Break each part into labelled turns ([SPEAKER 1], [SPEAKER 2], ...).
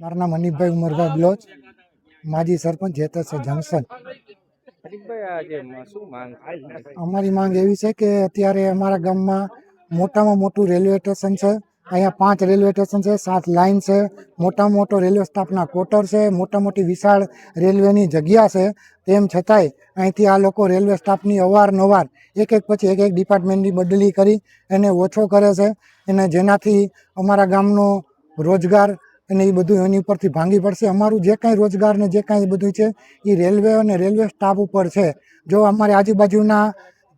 [SPEAKER 1] મારું નામ હનીફભાઈ ઉમરભાઈ બ્લોચ. માજી સરપંચ જેતર જંકશન. અમારી માંગ એવી છે કે અત્યારે અમારા ગામમાં મોટામાં મોટું રેલવે સ્ટેશન છે. અહીંયા પાંચ રેલવે સ્ટેશન છે સાત લાઇન છે. મોટામાં મોટો રેલવે સ્ટાફના ક્વાર્ટર છે. મોટા મોટી વિશાળ રેલવેની જગ્યા છે. તેમ છતાંય અહીંથી આ લોકો રેલવે સ્ટાફની અવારનવાર એક એક પછી એક એક ડિપાર્ટમેન્ટની બદલી કરી એને ઓછો કરે છે. અને જેનાથી અમારા ગામનો રોજગાર અને એ બધું એની ઉપરથી ભાંગી પડશે. અમારું જે કાંઈ રોજગાર ને જે કાંઈ બધું છે એ રેલવે અને રેલવે સ્ટાફ ઉપર છે. જો અમારી આજુબાજુના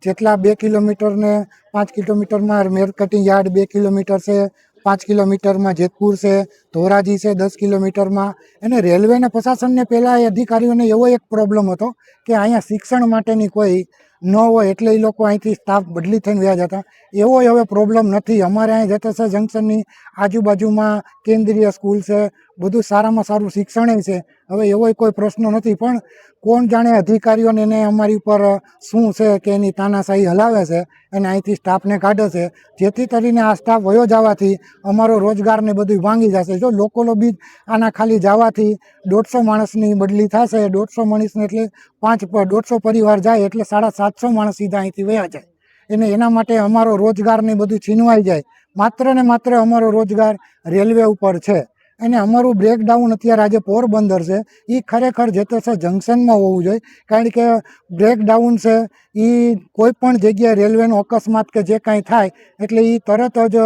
[SPEAKER 1] જેટલા બે કિલોમીટર ને પાંચ કિલોમીટરમાં મેરકટિંગ યાર્ડ બે કિલોમીટર છે, પાંચ કિલોમીટરમાં જેતપુર છે, ધોરાજી છે, દસ કિલોમીટરમાં. અને રેલવેના પ્રશાસનને પહેલાં એ અધિકારીઓને એવો એક પ્રોબ્લેમ હતો કે અહીંયા શિક્ષણ માટેની કોઈ ન હોય એટલે એ લોકો અહીંથી સ્ટાફ બદલી થઈને વ્યાજ જતા. એવો હવે પ્રોબ્લેમ નથી. અમારે અહીં જતેસર જંકશનની આજુબાજુમાં કેન્દ્રીય સ્કૂલ છે. બધું સારામાં સારું શિક્ષણ છે. હવે એવો કોઈ પ્રશ્ન નથી. પણ કોણ જાણે અધિકારીઓને એને અમારી ઉપર શું છે કે એની તાનાશાહી હલાવે છે અને અહીંથી સ્ટાફને કાઢે છે. જેથી કરીને આ સ્ટાફ વયો જવાથી અમારો રોજગારને બધું ભાંગી જશે. જો લોકોનો બી આના ખાલી જવાથી દોઢસો માણસની બદલી થશે. દોઢસો માણસને એટલે પાંચ, દોઢસો પરિવાર જાય એટલે સાડા સાતસો માણસ સીધા અહીંથી વયા જાય. એને એના માટે અમારો રોજગાર ને બધું છીનવાઈ જાય. માત્ર ને માત્ર અમારો રોજગાર રેલવે ઉપર છે. અને અમારું બ્રેકડાઉન અત્યારે આજે પોરબંદર છે. એ ખરેખર જે છે જંકશનમાં હોવું જોઈએ. કારણ કે બ્રેકડાઉન છે એ કોઈ પણ જગ્યાએ રેલવેનો અકસ્માત કે જે કાંઈ થાય, એટલે એ તરત જ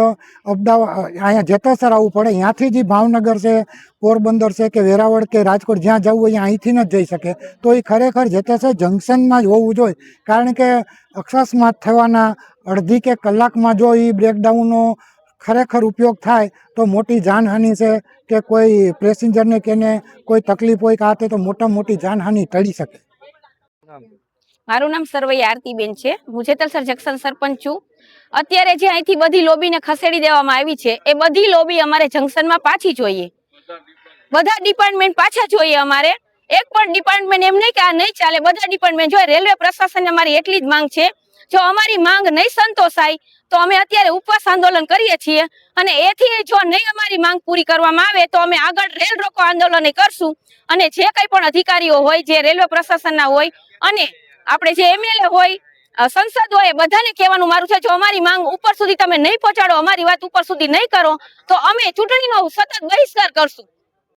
[SPEAKER 1] અમદાવાદ, અહીંયા જેતસર આવવું પડે. ત્યાંથી જ ભાવનગર છે, પોરબંદર છે કે વેરાવળ કે રાજકોટ, જ્યાં જવું હોય અહીંથી ન જઈ શકે. તો એ ખરેખર જે છે જંકશનમાં જ હોવું જોઈએ. કારણ કે અકસ્માત થવાના અડધી કે કલાકમાં જો એ બ્રેકડાઉનનો ખરેખર ઉપયોગ થાય તો મોટી જાનહાનિ છે કે કોઈ પેસેન્જરને કે એને કોઈ તકલીફ હોય કે આ તો મોટા મોટી જાનહાનિ ટળી શકે.
[SPEAKER 2] મારું નામ સરવૈ આરતીબેન છે. હું જેતલસર જંકશન સરપંચ છું. અત્યારે જે અહીંથી બધી લોબીને ખસેડી દેવામાં આવી છે, એ બધી લોબી અમારે જંકશનમાં પાછી જોઈએ. બધા ડિપાર્ટમેન્ટ પાછા જોઈએ અમારે. એક પણ ડિપાર્ટમેન્ટ એમ નહીં કે આ નહીં ચાલે. બધા ડિપાર્ટમેન્ટ જોઈએ રેલવે પ્રશાસન અમારી એટલી જ માંગ છે, જો અમારી માંગ નહીં સંતોષાય તો અમે અત્યારે ઉપવાસ આંદોલન કરીએ છીએ અને એથી જો નહીં અમારી માંગ પૂરી કરવામાં આવે તો અમે આગળ રેલ રોકો આંદોલન કરશું. અને જે કંઈ પણ અધિકારીઓ હોય, જે રેલવે પ્રશાસનના હોય અને આપણે જે એમએલએ હોય સંસદ હોય બધાને કહેવાનું મારું છે, જો અમારી માંગ ઉપર સુધી તમે નહીં પહોંચાડો, અમારી વાત ઉપર સુધી નહીં કરો, તો અમે ચૂંટણીનો સતત બહિષ્કાર કરશું.